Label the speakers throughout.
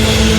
Speaker 1: என்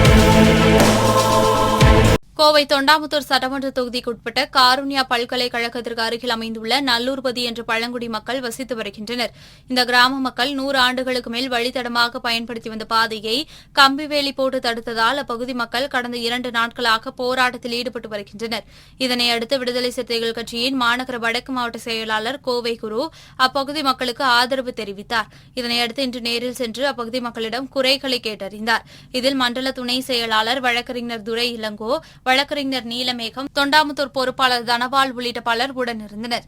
Speaker 2: கோவை தொண்டாமுத்தூர் சட்டமன்ற தொகுதிக்குட்பட்ட காருண்யா பல்கலைக்கழகத்திற்கு அருகில் அமைந்துள்ள நல்லூர்பதி என்ற பழங்குடி மக்கள் வசித்து வருகின்றனர். இந்த கிராம மக்கள் நூறு ஆண்டுகளுக்கு மேல் வழித்தடமாக பயன்படுத்தி வந்த பாதையை கம்பிவேலி போட்டு தடுத்ததால் அப்பகுதி மக்கள் கடந்த இரண்டு நாட்களாக போராட்டத்தில் ஈடுபட்டு வருகின்றனர். இதனையடுத்து விடுதலை சிறுத்தைகள் கட்சியின் மாநகர வடக்கு மாவட்ட செயலாளர் கோவை குரு அப்பகுதி மக்களுக்கு ஆதரவு தெரிவித்தார். இதனையடுத்து இன்று நேரில் சென்று அப்பகுதி மக்களிடம் குறைகளை கேட்டறிந்தார். இதில் மண்டல துணை செயலாளர் வழக்கறிஞர் துரை இளங்கோ வழக்கறிஞர் நீலமேகம் தொண்டாமுத்தூர் பொறுப்பாளர் தனபால் உள்ளிட்ட பலர் உடனிருந்தனர்.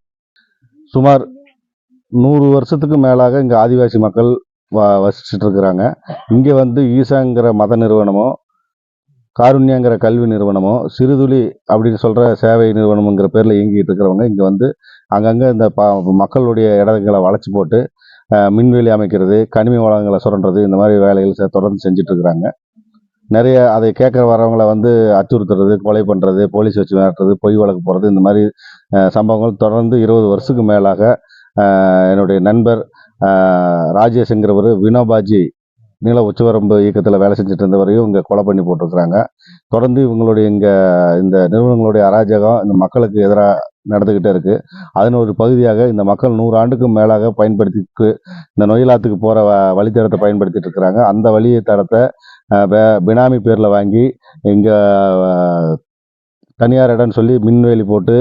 Speaker 3: சுமார் நூறு வருஷத்துக்கு மேலாக இங்கே ஆதிவாசி மக்கள் வ வசிச்சுட்டு இருக்கிறாங்க இங்கே வந்து ஈசாங்கிற மத நிறுவனமோ காருண்யாங்கிற கல்வி நிறுவனமோ சிறுதுளி அப்படின்னு சொல்கிற சேவை நிறுவனம்ங்கிற பேரில் இயங்கிட்டு இருக்கிறவங்க இங்கே வந்து அங்கங்கே இந்த ப மக்களுடைய இடங்களை வளைச்சி போட்டு மின்வெளி அமைக்கிறது கனிம வளங்களை சுரண்டுறது இந்த மாதிரி வேலைகள் செ- தொடர்ந்து செஞ்சுட்டு இருக்கிறாங்க நிறைய அதை கேட்குற வரவங்களை வந்து அச்சுறுத்துறது கொலை பண்ணுறது போலீஸ் வச்சு மிரட்டுறது பொய் வழக்கு போடுறது இந்த மாதிரி சம்பவங்கள் தொடர்ந்து இருபது வருஷத்துக்கு மேலாக என்னுடைய நண்பர் ராஜேஷ்ங்கிறவர் வினோபாஜி நில உச்சவரம்பு இயக்கத்தில் வேலை செஞ்சுட்டு இருந்தவரையும் இங்கே கொலை பண்ணி போட்டிருக்கிறாங்க. தொடர்ந்து இவங்களுடைய இங்கே இந்த நிறுவனங்களுடைய அராஜகம் இந்த மக்களுக்கு எதிராக நடந்துக்கிட்டே இருக்கு. அதன் ஒரு பகுதியாக இந்த மக்கள் நூறு ஆண்டுக்கும் மேலாக பயன்படுத்தி இந்த நொயிலாத்துக்கு போகிற வ வழித்தடத்தை பயன்படுத்திட்டு இருக்கிறாங்க அந்த வழித்தடத்தை பினாமி பேரில் வாங்கி இங்கே தனியார் இடம்னு சொல்லி மின்வேலி போட்டு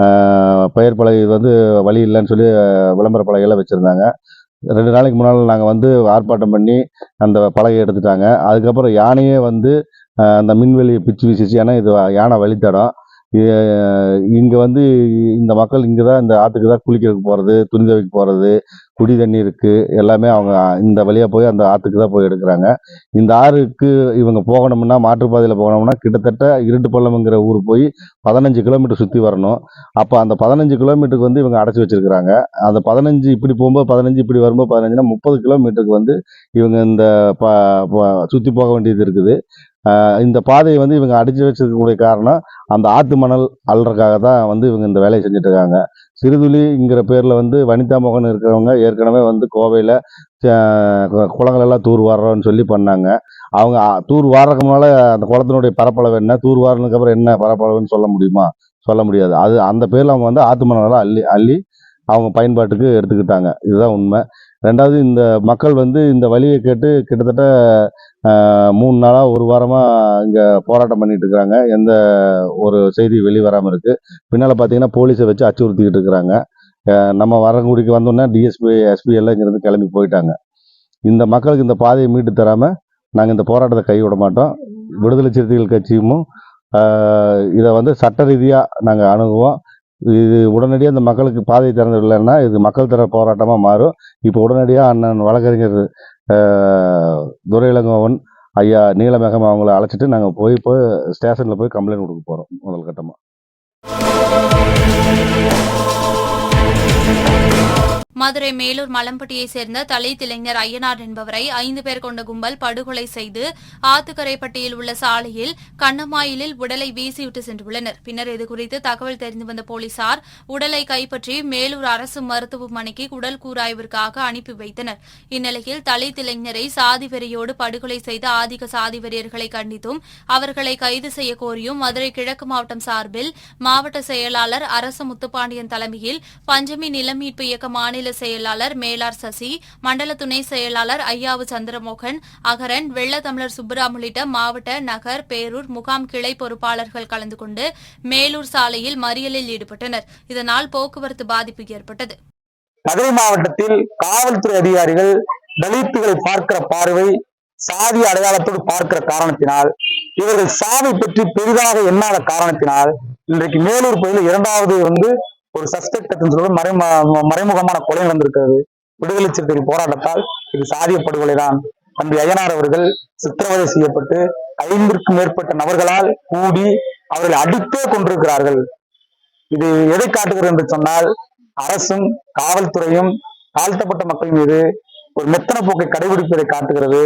Speaker 3: பயிர் பெயர் பலகை இது வந்து வழி இல்லைன்னு சொல்லி விளம்பர பலகையெல்லாம் வச்சுருந்தாங்க. ரெண்டு நாளைக்கு முன்னால் நாங்கள் வந்து ஆர்ப்பாட்டம் பண்ணி அந்த பலகையை எடுத்துட்டாங்க. அதுக்கப்புறம் யானையே வந்து அந்த மின்வெளியை பிச்சு வீசிச்சு ஏன்னா இது யானை வழித்தடம். இங்கே வந்து இந்த மக்கள் இங்கே தான் இந்த ஆற்றுக்கு தான் குளிக்கிறதுக்கு போகிறது துணி துவைக்க போகிறது குடி தண்ணி இருக்குது எல்லாமே அவங்க இந்த வழியாக போய் அந்த ஆற்றுக்கு தான் போய் எடுக்கிறாங்க. இந்த ஆறுக்கு இவங்க போகணும்னா மாற்றுப்பாதையில் போகணும்னா கிட்டத்தட்ட இருட்டு பள்ளம்ங்கிற ஊர் போய் பதினஞ்சு கிலோமீட்டர் சுற்றி வரணும். அப்போ அந்த பதினஞ்சு கிலோமீட்டருக்கு வந்து இவங்க அடைச்சி வச்சிருக்கிறாங்க. அந்த பதினஞ்சு இப்படி போகும்போது பதினஞ்சு இப்படி வரும்போது பதினஞ்சுனா முப்பது கிலோமீட்டருக்கு வந்து இவங்க இந்த ப சுற்றி போக வேண்டியது இருக்குது. இந்த பாதையை வந்து இவங்க அடிச்சு வச்சிருக்கக்கூடிய காரணம் அந்த ஆத்து மணல் அள்ளுறதுக்காக தான் வந்து இவங்க இந்த வேலையை செஞ்சுட்டு இருக்காங்க சிறுதுளிங்கிற பேரில் வந்து வனிதா மோகன் இருக்கிறவங்க ஏற்கனவே வந்து கோவையில் குளங்கள் எல்லாம் தூர் வாடுறோன்னு சொல்லி பண்ணாங்க. அவங்க தூர் வாடுறதுக்கு முன்னால் அந்த குளத்தினுடைய பரப்பளவு என்ன? தூர் வாரினதுக்கு என்ன பரப்பளவுன்னு சொல்ல முடியுமா? சொல்ல முடியாது. அது அந்த பேரில் அவங்க வந்து ஆத்து மணலெல்லாம் அள்ளி அள்ளி அவங்க பயன்பாட்டுக்கு எடுத்துக்கிட்டாங்க. இதுதான் உண்மை. ரெண்டாவது இந்த மக்கள் வந்து இந்த வழியை கேட்டு கிட்டத்தட்ட மூணு நாளாக ஒரு வாரமாக இங்கே போராட்டம் பண்ணிட்டு இருக்கிறாங்க. எந்த ஒரு செய்தி வெளிவராமல் இருக்குது பின்னால் பார்த்தீங்கன்னா போலீஸை வச்சு அச்சுறுத்திக்கிட்டு இருக்கிறாங்க. நம்ம வரங்குடிக்கு வந்தோன்னே டிஎஸ்பி எஸ்பி எல்லாம் இங்கேருந்து கிளம்பி போயிட்டாங்க. இந்த மக்களுக்கு இந்த பாதையை மீட்டு தராமல் நாங்கள் இந்த போராட்டத்தை கைவிட மாட்டோம். விடுதலை சிறுத்தைகள் கட்சியும் இதை வந்து சட்ட ரீதியாக நாங்கள் அணுகுவோம். இது உடனடியாக இந்த மக்களுக்கு பாதை திறந்து இல்லைன்னா இது மக்கள் தர போராட்டமாக மாறும். இப்போ உடனடியாக அண்ணன் வழக்கறிஞர் துரையிலங்கோவன் ஐயா நீலமேகம் அவங்கள அழைச்சிட்டு நாங்கள் போய் போய் ஸ்டேஷனில் போய் கம்ப்ளைண்ட் கொடுக்க போகிறோம் முதல் கட்டமாக
Speaker 2: மதுரை மேலூர் மலம்பட்டியைச் சேர்ந்த தலித் இளைஞர் ஐயனார் என்பவரை ஐந்து பேர் கொண்ட கும்பல் படுகொலை செய்து ஆத்துக்கரைப்பட்டியில் உள்ள சாலையில் கண்ணமாயிலில் உடலை வீசிவிட்டு சென்றுள்ளனர். பின்னர் இதுகுறித்து தகவல் தெரிந்து வந்த போலீசார் உடலை கைப்பற்றி மேலூர் அரசு மருத்துவமனைக்கு உடல் கூராய்விற்காக அனுப்பி வைத்தனர். இந்நிலையில் தலித் இளைஞரை சாதி வெறியோடு படுகொலை செய்த ஆதிக்க சாதி வெறியர்களை கண்டித்தும் அவர்களை கைது செய்ய கோரியும் மதுரை கிழக்கு மாவட்டம் சார்பில் மாவட்ட செயலாளர் அரசு முத்துப்பாண்டியன் தலைமையில் பஞ்சமி நில மீட்பு இயக்க மாநில மாநில செயலாளர் மேலார் சசி மண்டல துணை செயலாளர் ஐயாவு சந்திரமோகன் அகரன் வெள்ளத்தமிழர் சுப்புராம் உள்ளிட்ட மாவட்ட நகர் பேரூர் முகாம் கிளை பொறுப்பாளர்கள் கலந்து கொண்டு மேலூர் சாலையில் மறியலில் ஈடுபட்டனர். இதனால் போக்குவரத்து பாதிப்பு ஏற்பட்டது.
Speaker 4: மதுரை மாவட்டத்தில் காவல்துறை அதிகாரிகள் தலித்துகளை பார்க்கிற பார்வை சாதி அடையாளத்தோடு பார்க்கிற காரணத்தினால் இவர்கள் சாவை பற்றி பெரிதாக எண்ணாத காரணத்தினால் இன்றைக்கு மேலூர் பகுதியில் இரண்டாவது வந்து ஒரு சஸ்பெக்ட் சொல்ற மறைமுகமான கொலை நடந்திருக்கிறது. விடுதலை சிறுத்தைகள் போராட்டத்தால் இது சாதிய தம்பி ஐயனார் அவர்கள் சித்திரவதை செய்யப்பட்டு ஐந்திற்கும் மேற்பட்ட நபர்களால் கூடி அவர்களை அடித்தே கொண்டிருக்கிறார்கள் இது எதை காட்டுகிறது என்று சொன்னால் அரசும் காவல்துறையும் தாழ்த்தப்பட்ட மக்கள் மீது ஒரு மெத்தன போக்கை கடைபிடிப்பதை காட்டுகிறது.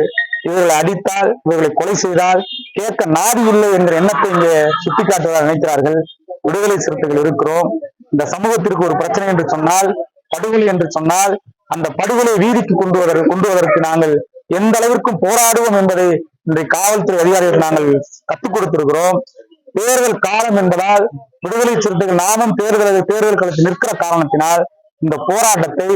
Speaker 4: இவர்களை அடித்தால் இவர்களை கொலை செய்தால் கேட்க நாடு இல்லை என்கிற எண்ணத்தை இங்கே சுட்டிக்காட்டுவதாக நினைக்கிறார்கள். விடுதலை சிறுத்தைகள் இருக்கிறோம். இந்த சமூகத்திற்கு ஒரு பிரச்சனை என்று சொன்னால் படுகொலை என்று சொன்னால் அந்த படுகொலை வீதிக்கு கொண்டு வருவதற்கு கொண்டு வருவதற்கு நாங்கள் எந்த அளவிற்கும் போராடுவோம் என்பதை இன்றைய காவல்துறை அதிகாரிகள் நாங்கள் கற்றுக் கொடுத்திருக்கிறோம். தேர்தல் காலம் என்பதால் விடுதலை சிறுத்தைகள் நாமும் தேர்தல் தேர்தல் களத்தில் நிற்கிற காரணத்தினால் இந்த போராட்டத்தை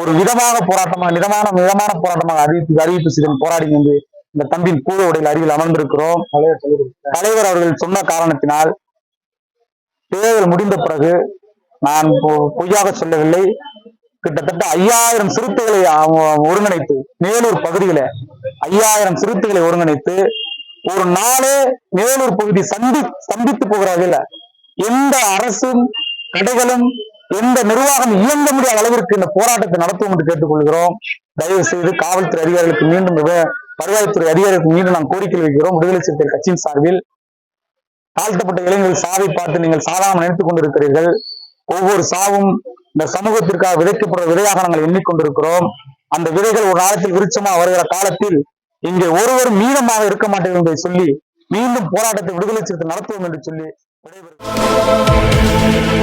Speaker 4: ஒரு விதமாக போராட்டமாக மிதமான மிதமான போராட்டமாக அறிவித்து அறிவிப்பு செய்து போராடி என்று இந்த தம்பின் கூழ உடையில் அருகில் அமர்ந்திருக்கிறோம். தலைவர் அவர்கள் சொன்ன காரணத்தினால் தேர்தல் முடிந்த பிறகு நான் பொய்யாக சொல்லவில்லை. கிட்டத்தட்ட ஐயாயிரம் சிறுத்தைகளை ஒருங்கிணைத்து மேலூர் பகுதியில ஐயாயிரம் சிறுத்தைகளை ஒருங்கிணைத்து ஒரு நாளே மேலூர் பகுதி சந்தி சந்தித்து போகிறார்கள். எந்த அரசும் கடைகளும் எந்த நிர்வாகம் இயங்க முடியாத அளவிற்கு இந்த போராட்டத்தை நடத்துவோம் என்று கேட்டுக்கொள்கிறோம். தயவு செய்து காவல்துறை அதிகாரிகளுக்கு மீண்டும் வருவாய்த்துறை அதிகாரிகளுக்கு மீண்டும் நாம் கோரிக்கை வைக்கிறோம். விடுதலை சிறுத்தை கட்சியின் சார்பில் தாழ்த்தப்பட்ட இளைஞர்கள் சாவை பார்த்து நீங்கள் சாதாரண நினைத்துக் கொண்டிருக்கிறீர்கள். ஒவ்வொரு சாவும் இந்த சமூகத்திற்காக விதைக்கப்படுற விதையாக நாங்கள் எண்ணிக்கொண்டிருக்கிறோம். அந்த விதைகள் ஒரு காலத்தில் விருச்சமா வருகிற காலத்தில் இங்கே ஒருவர் மீனமாக இருக்க மாட்டேன் என்பதை சொல்லி மீண்டும் போராட்டத்தை விடுதலை சிறுத்தை நடத்துவோம் என்று சொல்லி விடைபெறும்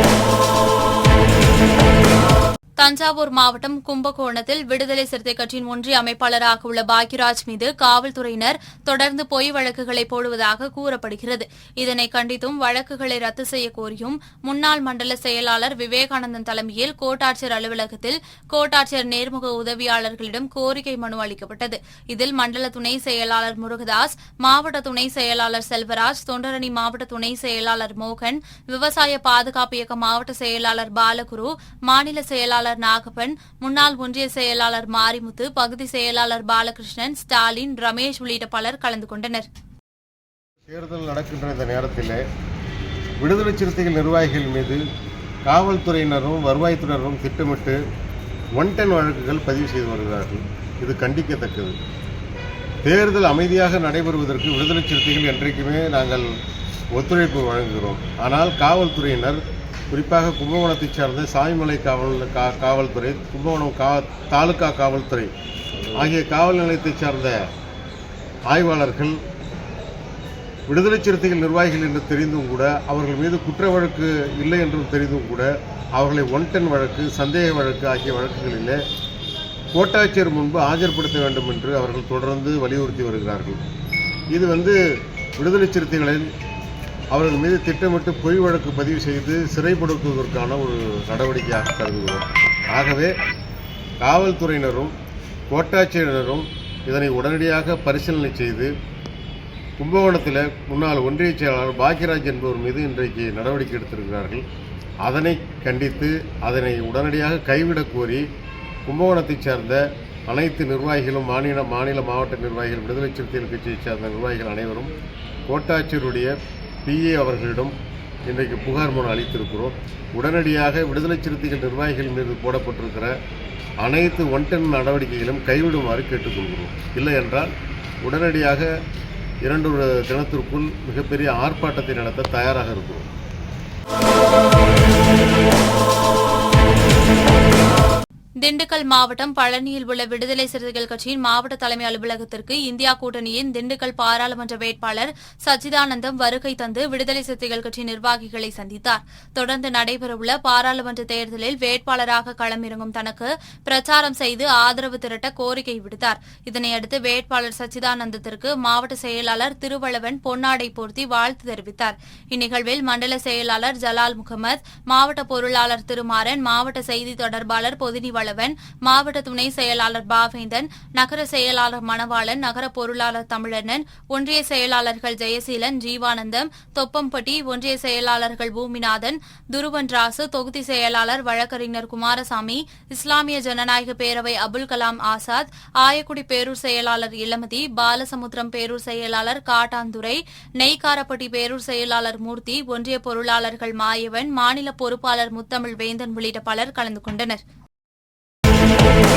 Speaker 2: தஞ்சாவூர் மாவட்டம் கும்பகோணத்தில் விடுதலை சிறுத்தை கட்சியின் ஒன்றிய அமைப்பாளராக உள்ள பாக்யராஜ் மீது காவல்துறையினர் தொடர்ந்து பொய் வழக்குகளை போடுவதாக கூறப்படுகிறது. இதனை கண்டித்தும் வழக்குகளை ரத்து செய்ய கோரியும் முன்னாள் மண்டல செயலாளர் விவேகானந்தன் தலைமையில் கோட்டாட்சியர் அலுவலகத்தில் கோட்டாட்சியர் நேர்முக உதவியாளர்களிடம் கோரிக்கை மனு அளிக்கப்பட்டது. இதில் மண்டல துணை செயலாளர் முருகதாஸ் மாவட்ட துணை செயலாளர் செல்வராஜ் தொண்டரணி மாவட்ட துணை செயலாளர் மோகன் விவசாய பாதுகாப்பு இயக்க மாவட்ட செயலாளர் பாலகுரு மாநில செயலாளர் நாகப்பன் முன்னாள் ஒன்றிய செயலாளர் மாரிமுத்து பகுதி செயலாளர் பாலகிருஷ்ணன் ஸ்டாலின் ரமேஷ் உள்ளிட்ட பலர் கலந்து கொண்டனர்.
Speaker 5: தேர்தல் நடக்கின்ற இந்த நேரத்தில் விடுதலை சிறுத்தைகள் நிர்வாகிகள் மீது காவல்துறையினரும் வருவாய்த்துறையினரும் திட்டமிட்டு ஒன் டென் வழக்குகள் பதிவு செய்து வருகிறார்கள். இது கண்டிக்கத்தக்கது. தேர்தல் அமைதியாக நடைபெறுவதற்கு விடுதலை சிறுத்தைகள் என்றைக்குமே நாங்கள் ஒத்துழைப்பு வழங்குகிறோம். ஆனால் காவல்துறையினர் குறிப்பாக கும்பகோணத்தைச் சார்ந்த சாய்மலை காவல் கா காவல்துறை கும்பகோணம் கா தாலுகா காவல்துறை ஆகிய காவல் நிலையத்தைச் சார்ந்த ஆய்வாளர்கள் விடுதலை சிறுத்தைகள் நிர்வாகிகள் என்று தெரிந்தும் கூட அவர்கள் மீது குற்ற வழக்கு இல்லை என்றும் தெரிந்தும் கூட அவர்களை ஒன் டென் வழக்கு சந்தேக வழக்கு ஆகிய வழக்குகளிலே கோட்டாட்சியர் முன்பு ஆஜர்படுத்த வேண்டும் என்று அவர்கள் தொடர்ந்து வலியுறுத்தி வருகிறார்கள். இது வந்து விடுதலை சிறுத்தைகளின் அவர்கள் மீது திட்டமிட்டு பொய் வழக்கு பதிவு செய்து சிறைப்படுத்துவதற்கான ஒரு நடவடிக்கையாக கருதுகிறோம். ஆகவே காவல்துறையினரும் கோட்டாட்சியரினரும் இதனை உடனடியாக பரிசீலனை செய்து கும்பகோணத்தில் முன்னாள் ஒன்றிய செயலாளர் பாக்யராஜ் என்பவர் மீது இன்றைக்கு நடவடிக்கை எடுத்திருக்கிறார்கள். அதனை கண்டித்து அதனை உடனடியாக கைவிடக் கோரி கும்பகோணத்தைச் சேர்ந்த அனைத்து நிர்வாகிகளும் மாநில மாநில மாவட்ட நிர்வாகிகள் விடுதலை சிறுத்தைகள் கட்சியைச் சேர்ந்த நிர்வாகிகள் அனைவரும் கோட்டாட்சியருடைய பிஏ அவர்களிடம் இன்றைக்கு புகார் மனு அளித்திருக்கிறோம். உடனடியாக விடுதலை சிறுத்தைகள் நிர்வாகிகள் மீது போடப்பட்டிருக்கிற அனைத்து ஒன்டன் நடவடிக்கைகளும் கைவிடுமாறு கேட்டுக்கொள்கிறோம். இல்லை என்றால் உடனடியாக இரண்டு தினத்திற்குள் மிகப்பெரிய ஆர்ப்பாட்டத்தை நடத்த தயாராக இருக்கிறோம்.
Speaker 2: திண்டுக்கல் மாவட்டம் பழனியில் உள்ள விடுதலை சிறுத்தைகள் கட்சியின் மாவட்ட தலைமை அலுவலகத்திற்கு இந்தியா கூட்டணியின் திண்டுக்கல் பாராளுமன்ற வேட்பாளர் சச்சிதானந்தம் வருகை தந்து விடுதலை சிறுத்தைகள் கட்சி நிர்வாகிகளை சந்தித்தார். தொடர்ந்து நடைபெறவுள்ள பாராளுமன்ற தேர்தலில் வேட்பாளராக களமிறங்கும் தனக்கு பிரச்சாரம் செய்து ஆதரவு திரட்ட கோரிக்கை விடுத்தார். இதனையடுத்து வேட்பாளர் சச்சிதானந்தத்திற்கு மாவட்ட செயலாளர் திருவளவன் பொன்னாடை போர்த்தி வாழ்த்து தெரிவித்தார். இந்நிகழ்வில் மண்டல செயலாளர் ஜலால் முகமது மாவட்ட பொருளாளர் திருமாறன் மாவட்ட செய்தி தொடர்பாளர் பொதினி திருமாவளவன் மாவட்ட துணை செயலாளர் பாவேந்தன் நகர செயலாளர் மணவாளன் நகர பொருளாளர் தமிழண்ணன் ஒன்றிய செயலாளர்கள் ஜெயசீலன் ஜீவானந்தம் தொப்பம்பட்டி ஒன்றிய செயலாளர்கள் பூமிநாதன் துருவன் ராசு தொகுதி செயலாளர் வழக்கறிஞர் குமாரசாமி இஸ்லாமிய ஜனநாயக பேரவை அபுல் கலாம் ஆசாத் ஆயக்குடி பேரூர் செயலாளர் இளமதி பாலசமுத்திரம் பேரூர் செயலாளர் காட்டாந்துரை நெய்க்காரப்பட்டி பேரூர் செயலாளர் மூர்த்தி ஒன்றிய பொருளாளர்கள் மாயவன் மாநில பொறுப்பாளர் முத்தமிழ் வேந்தன் உள்ளிட்ட பலர் கலந்து கொண்டனர்.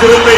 Speaker 1: என்